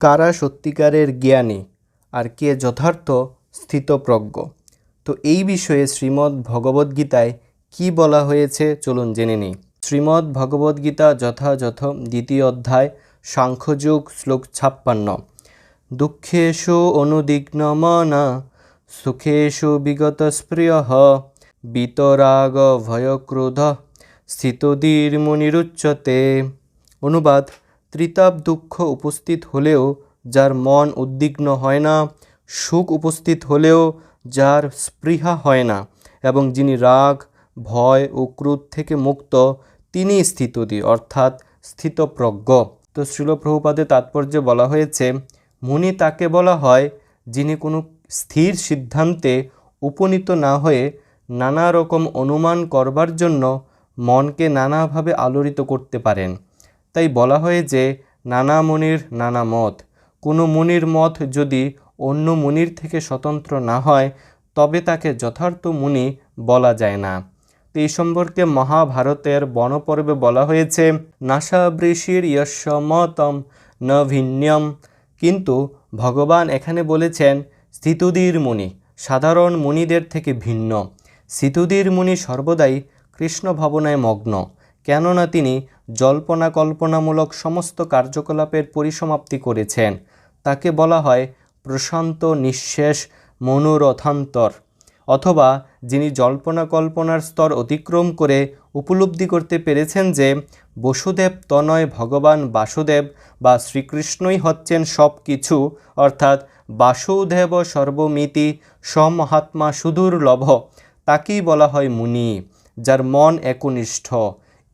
কারা সত্যিকারের জ্ঞানী আর কে যথার্থ স্থিতপ্রজ্ঞ? তো এই বিষয়ে শ্রীমদ্ ভগবদ্গীতায় কি বলা হয়েছে চলুন জেনে নিই। শ্রীমদ্ ভগবদ্গীতা যথাযথ, দ্বিতীয় অধ্যায়, সাংখ্যযুগ, শ্লোক ছাপ্পান্ন। দুঃখেষু অনুদিগ্নমনা, সুখেষু বিগত স্প্রিয় বিতরাগ ভয়ক্রোধ স্থিতধীর্মুনিরুচ্যতে অনুবাদ ত্রিতাপ দুঃখ উপস্থিত হলেও যার মন উদ্বিগ্ন হয় না, সুখ উপস্থিত হলেও যার স্পৃহা হয় না এবং যিনি রাগ, ভয় ও ক্রোধ থেকে মুক্ত, তিনি স্থিতদি, অর্থাৎ স্থিতপ্রজ্ঞ। তো শিলপ্রভুপাদের তাৎপর্য বলা হয়েছে, মুনি তাকে বলা হয়, যিনি কোনো স্থির সিদ্ধান্তে উপনীত না হয়ে নানা রকম অনুমান করবার জন্য মনকে নানাভাবে আলোড়িত করতে পারেন। তাই বলা হয় যে নানা মুনির নানা মত। কোনো মুনির মত যদি অন্য মুনির থেকে স্বতন্ত্র না হয়, তবে তাকে যথার্থ মুনি বলা যায় না। তো এই সম্পর্কে মহাভারতের বনপর্বে বলা হয়েছে, নাসাবৃষির যশ মতম ন ভিন্নম কিন্তু ভগবান এখানে বলেছেন স্থিতুদির মুনি সাধারণ মুনিদের থেকে ভিন্ন। স্থিতুদির মুনি সর্বদাই কৃষ্ণ ভাবনায় মগ্ন। কেননা তিনি জল্পনা কল্পনামূলক সমস্ত কার্যকলাপের পরিসমাপ্তি করেছেন। তাকে বলা হয় প্রশান্ত নিঃশেষ মনোরথান্তর অথবা যিনি জল্পনা কল্পনার স্তর অতিক্রম করে উপলব্ধি করতে পেরেছেন যে বসুদেব তনয় ভগবান বাসুদেব বা শ্রীকৃষ্ণই হচ্ছেন সব কিছু অর্থাৎ বাসুদেব সর্বমিতি সমহাত্মা সুদূর্লভ, তাকেই বলা হয় মুনি, যার মন একনিষ্ঠ।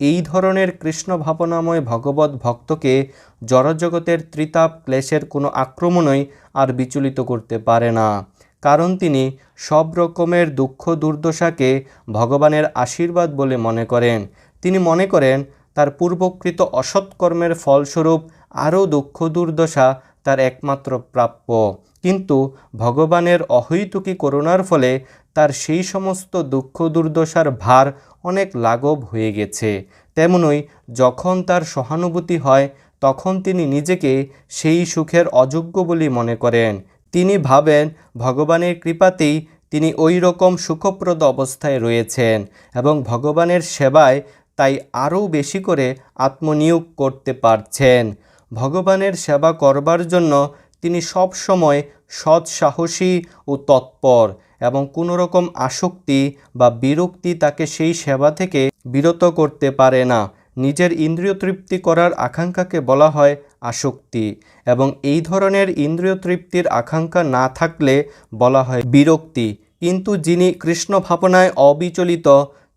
এই ধরনের কৃষ্ণ ভাবনাময় ভগবত ভক্তকে জড়জগতের ত্রিতাপ ক্লেশের কোনো আক্রমণই আর বিচলিত করতে পারে না। কারণ তিনি সব রকমের দুঃখ দুর্দশাকে ভগবানের আশীর্বাদ বলে মনে করেন। তিনি মনে করেন, তার পূর্বকৃত অসৎকর্মের ফলস্বরূপ আরও দুঃখ দুর্দশা তার একমাত্র প্রাপ্য। কিন্তু ভগবানের অহৈতুকী করুণার ফলে তার সেই সমস্ত দুঃখ দুর্দশার ভার অনেক লাঘব হয়ে গেছে। তেমনই যখন তার সহানুভূতি হয়, তখন তিনি নিজেকে সেই সুখের অযোগ্য বলে মনে করেন। তিনি ভাবেন, ভগবানের কৃপাতেই তিনি ওই রকম সুখপ্রদ অবস্থায় রয়েছেন এবং ভগবানের সেবায় তাই আরও বেশি করে আত্মনিয়োগ করতে পারছেন। ভগবানের সেবা করবার জন্য তিনি সব সময় সৎ সাহসী ও তৎপর এবং কোনো রকম আসক্তি বা বিরক্তি তাকে সেই সেবা থেকে বিরত করতে পারে না। নিজের ইন্দ্রিয় তৃপ্তি করার আকাঙ্ক্ষাকে বলা হয় আসক্তি এবং এই ধরনের ইন্দ্রিয় তৃপ্তির আকাঙ্ক্ষা না থাকলে বলা হয় বিরক্তি। কিন্তু যিনি কৃষ্ণ ভাবনায় অবিচলিত,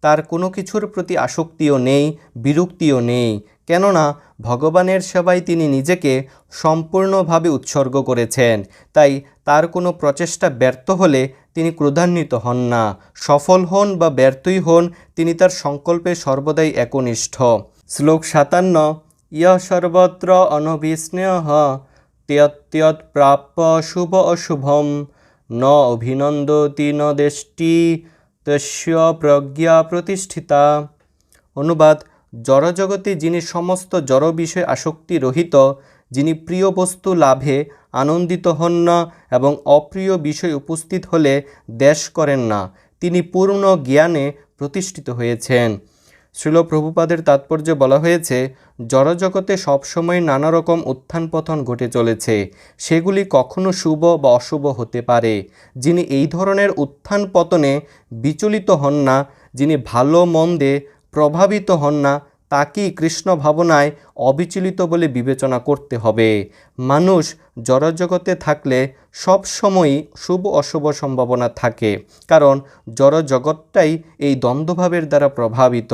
তার কোনো কিছুর প্রতি আসক্তিও নেই, বিরক্তিও নেই। কেননা ভগবানের সেবায় তিনি নিজেকে সম্পূর্ণভাবে উৎসর্গ করেছেন। তাই তার কোনো প্রচেষ্টা ব্যর্থ হলে তিনি ক্রোধান্বিত হন না। সফল হন বা ব্যর্থই হন, তিনি তার সংকল্পে সর্বদাই একনিষ্ঠ। শ্লোক সাতান্ন, ইয় সর্বত্র অনভিস্নেহ ত্যত্যৎ প্রাপ্য শুভ অশুভম, ন অভিনন্দতি ন দেষ্টি, তস্য প্রজ্ঞা প্রতিষ্ঠিতা। অনুবাদ জড়জগতে যিনি সমস্ত জড় বিষয় আসক্তি রহিত, যিনি প্রিয় বস্তু লাভে আনন্দিত হন না এবং অপ্রিয় বিষয় উপস্থিত হলে দেশ করেন না, তিনি পূর্ণ জ্ঞানে প্রতিষ্ঠিত হয়েছেন। শ্রীল প্রভুপাদের তাৎপর্যে বলা হয়েছে, জড়জগতে সবসময় নানা রকম উত্থান পতন ঘটে চলেছে, সেগুলি কখনো শুভ বা অশুভ হতে পারে। যিনি এই ধরনের উত্থান পতনে বিচলিত হন না, যিনি ভালো মন্দে প্রভাবিত হন না তাকেই কৃষ্ণ ভাবনায় অবিচলিত বলে বিবেচনা করতে হবে। মানুষ জড়জগতে থাকলে সব সময়ই শুভ অশুভ সম্ভাবনা থাকে, কারণ জড়জগৎটাই এই দ্বন্দ্বভাবের দ্বারা প্রভাবিত।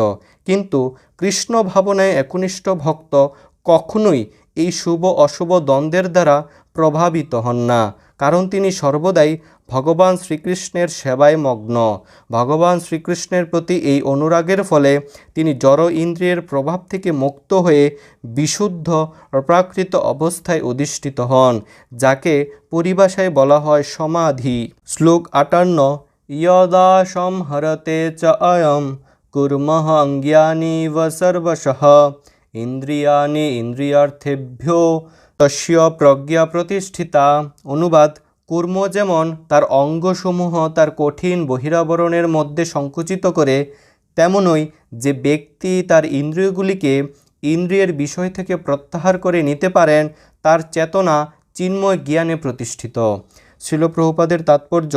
কিন্তু কৃষ্ণ ভাবনায় একনিষ্ঠ ভক্ত কখনোই এই শুভ অশুভ দ্বন্দ্বের দ্বারা প্রভাবিত হন না, কারণ তিনি সর্বদাই ভগবান শ্রীকৃষ্ণের সেবায় মগ্ন। ভগবান শ্রীকৃষ্ণের প্রতি এই অনুরাগের ফলে তিনি জড় ইন্দ্রিয়ের প্রভাব থেকে মুক্ত হয়ে বিশুদ্ধ, অপ্রাকৃত অবস্থায় অধিষ্ঠিত হন, যাকে পরিভাষায় বলা হয় সমাধি। শ্লোক আটান্ন, ইয়দা সংহরতে চ অয়ম কুর্মঃ অজ্ঞানীব সর্বশঃ। ইন্দ্রিয়াণি ইন্দ্রিয়ার্থেভ্যো তস্য প্রজ্ঞা প্রতিষ্ঠিতা। অনুবাদ কর্ম যেমন তার অঙ্গসমূহ তার কঠিন বহিরাবরণের মধ্যে সংকুচিত করে, তেমনই যে ব্যক্তি তার ইন্দ্রিয়গুলিকে ইন্দ্রিয়ের বিষয় থেকে প্রত্যাহার করে নিতে পারেন, তার চেতনা চিন্ময় জ্ঞানে প্রতিষ্ঠিত। শিলপ্রভুপাদের তাৎপর্য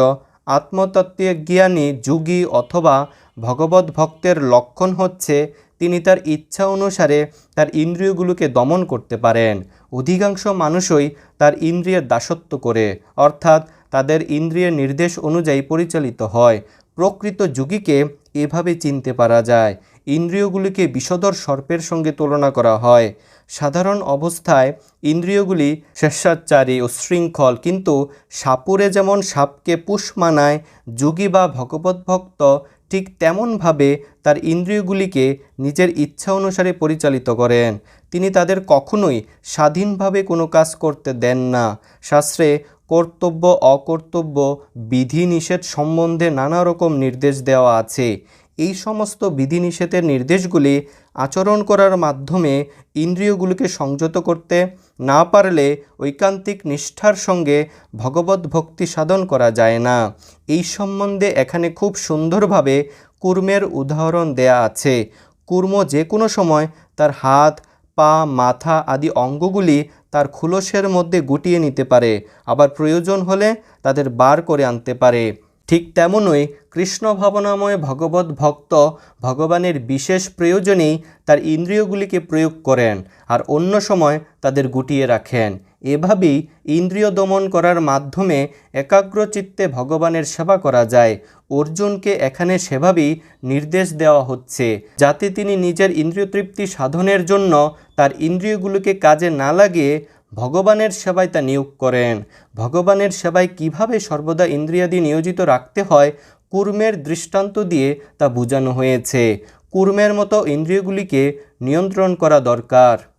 আত্মতত্ত্বীয় জ্ঞানী, যুগী অথবা ভগবত ভক্তের লক্ষণ হচ্ছে তিনি তার ইচ্ছা অনুসারে তার ইন্দ্রিয়গুলোকে দমন করতে পারেন। অধিকাংশ মানুষই তার ইন্দ্রিয়ের দাসত্ব করে, অর্থাৎ তাদের ইন্দ্রিয়ের নির্দেশ অনুযায়ী পরিচালিত হয়। প্রকৃত যুগীকে এভাবে চিনতে পারা যায়। ইন্দ্রিয়গুলিকে বিষধর সর্পের সঙ্গে তুলনা করা হয়। সাধারণ অবস্থায় ইন্দ্রিয়গুলি স্বেচ্ছাচারী ও শৃঙ্খল, কিন্তু সাপুরে যেমন সাপকে পুষ মানায়, যোগী বা ভগবত ভক্ত ঠিক তেমনভাবে তার ইন্দ্রিয়গুলিকে নিজের ইচ্ছা অনুসারে পরিচালিত করেন। তিনি তাদের কখনোই স্বাধীনভাবে কোনো কাজ করতে দেন না। শাস্ত্রে কর্তব্য অকর্তব্য বিধিনিষেধ সম্বন্ধে নানা রকম নির্দেশ দেওয়া আছে। এই সমস্ত বিধিনিষেধের নির্দেশগুলি আচরণ করার মাধ্যমে ইন্দ্রিয়গুলিকে সংযত করতে না পারলে ঐকান্তিক নিষ্ঠার সঙ্গে ভগবত ভক্তি সাধন করা যায় না। এই সম্বন্ধে এখানে খুব সুন্দরভাবে কুর্মের উদাহরণ দেয়া আছে। কুর্ম যে কোনো সময় তার হাত, পা, মাথা আদি অঙ্গগুলি তার খুলসের মধ্যে গুটিয়ে নিতে পারে। আবার প্রয়োজন হলে তাদের বার করে আনতে পারে। ঠিক তেমনই কৃষ্ণ ভাবনাময় ভগবত ভক্ত ভগবানের বিশেষ প্রয়োজনেই তার ইন্দ্রিয়গুলিকে প্রয়োগ করেন আর অন্য সময় তাদের গুটিয়ে রাখেন। এভাবেই ইন্দ্রিয় দমন করার মাধ্যমে একাগ্রচিত্তে ভগবানের সেবা করা যায়। অর্জুনকে এখানে সেভাবেই নির্দেশ দেওয়া হচ্ছে, যাতে তিনি নিজের ইন্দ্রিয় তৃপ্তি সাধনের জন্য তার ইন্দ্রিয়গুলোকে কাজে না লাগিয়ে ভগবানের সেবায় তা নিয়োগ করেন। ভগবানের সেবায় কীভাবে সর্বদা ইন্দ্রিয়াদি নিয়োজিত রাখতে হয়, কুর্মের দৃষ্টান্ত দিয়ে তা বোঝানো হয়েছে। কুর্মের মতো ইন্দ্রিয়গুলিকে নিয়ন্ত্রণ করা দরকার।